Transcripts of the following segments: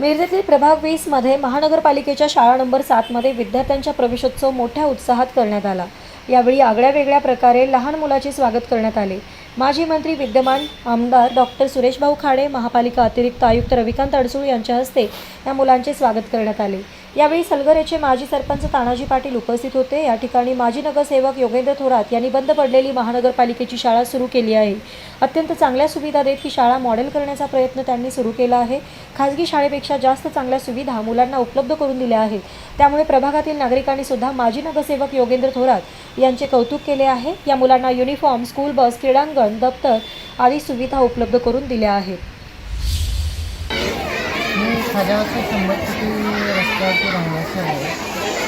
मिरजेतील प्रभाग वीसमध्ये महानगरपालिकेच्या शाळा नंबर सातमध्ये विद्यार्थ्यांचा प्रवेशोत्सव मोठ्या उत्साहात करण्यात आला. यावेळी आगळ्या वेगळ्या प्रकारे लहान मुलाचे स्वागत करण्यात आले. माजी मंत्री विद्यमान आमदार डॉक्टर सुरेशभाऊ खाडे महापालिका अतिरिक्त आयुक्त रविकांत अडसूळ यांच्या हस्ते या मुलांचे स्वागत करण्यात आले. यावेळी सलगरेचे माजी सरपंच तानाजी पाटील उपस्थित होते. या ठिकाणी माजी नगरसेवक योगेंद्र थोरात यांनी बंद पडलेली महानगरपालिकेची शाळा सुरू केली आहे. अत्यंत चांगल्या सुविधा देत ही शाळा मॉडेल करण्याचा प्रयत्न त्यांनी सुरू केला आहे. खाजगी शाळेपेक्षा जास्त चांगल्या सुविधा मुलांना उपलब्ध करून दिल्या आहेत. त्यामुळे प्रभागातील नागरिकांनी सुद्धा माजी नगरसेवक योगेंद्र थोरात यांचे कौतुक केले आहे. या मुलांना युनिफॉर्म स्कूल बस क्रीडांगण दप्तर आदी सुविधा उपलब्ध करून दिल्या आहेत. मी खाजावरच्या शंभर कोटी रस्त्यावरती राहण्याचं आहे.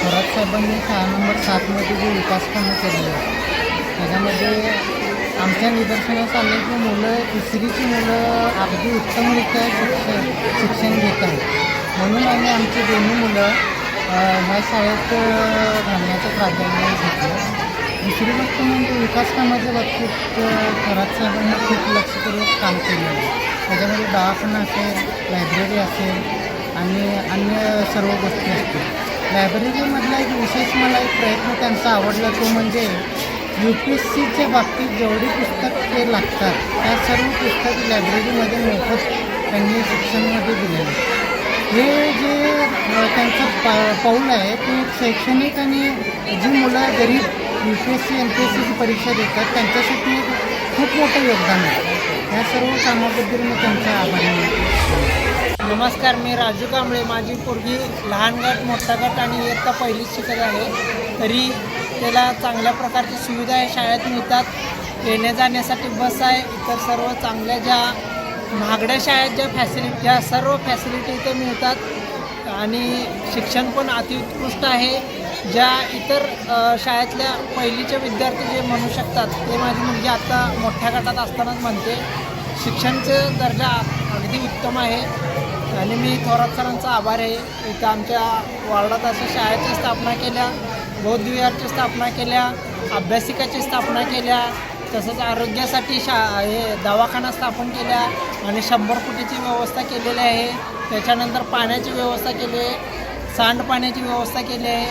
थोरात साहेबांनी सहा नंबर सातमध्ये जे विकास कामं केलेली आहेत त्याच्यामध्ये आमच्या निदर्शनास आले की मुलं तिसरीची मुलं अगदी उत्तमरित्या शिक्षण शिक्षण घेत आहेत. म्हणून आम्ही आमची दोन्ही मुलं ह्या शाळेत घालण्याचं प्राधान्य घेतलं. दुसरी गोष्ट म्हणजे विकास कामाच्या बाबतीत अ, थोरात साहेबांनी खूप लक्षपूर्वक काम केलं आहे. त्याच्यामध्ये दवाखाना असेल लायब्ररी असेल आणि अन्य सर्व गोष्टी असतील. लायब्ररीमधला एक विशेष मला एक प्रयत्न त्यांचा आवडला तो म्हणजे यू पी एस सीच्या बाबतीत जेवढी पुस्तक ते लागतात त्या सर्व पुस्तक लायब्ररीमध्ये मोफत त्यांनी शिक्षणामध्ये दिलेलं हे जे त्यांचं पा पाऊल आहे. ते शैक्षणिक आणि जी मुलं गरीब U P S C M P S सीची परीक्षा देतात त्यांच्यासाठी एक खूप मोठं योगदान आहे. ह्या सर्व कामाबद्दल मी त्यांचा आभारी आहे. नमस्कार मी राजू कांबळे. माझी पोरगी लहान गट मोठा गट आणि इयत्ता पहिलीच शिकत आहे. तरी त्याला चांगल्या प्रकारची सुविधा आहे. शाळेत मिळतात. येण्या जाण्यासाठी बस आहे. इतर सर्व चांगल्या ज्या महागड्या शाळेत ज्या फॅसिलिटी ज्या सर्व फॅसिलिटी इथे मिळतात आणि शिक्षण पण अतिउत्कृष्ट आहे. ज्या इतर शाळेतल्या पहिलीचे विद्यार्थी जे म्हणू शकतात ते माझी मुलगी आत्ता मोठ्या गटात असतानाच म्हणते शिक्षणचं दर्जा अगदी उत्तम आहे आणि मी थोरात सरांचा आभार आहे. इथं आमच्या वार्डात अशा शाळेची स्थापना केल्या बौद्ध विहारची स्थापना केल्या अभ्यासिकाची स्थापना केल्या तसंच आरोग्यासाठी शा हे दवाखाना स्थापन केल्या आणि शंभर फुटीची व्यवस्था केलेली आहे. त्याच्यानंतर पाण्याची व्यवस्था केली आहे. सांडपाण्याची व्यवस्था केली आहे.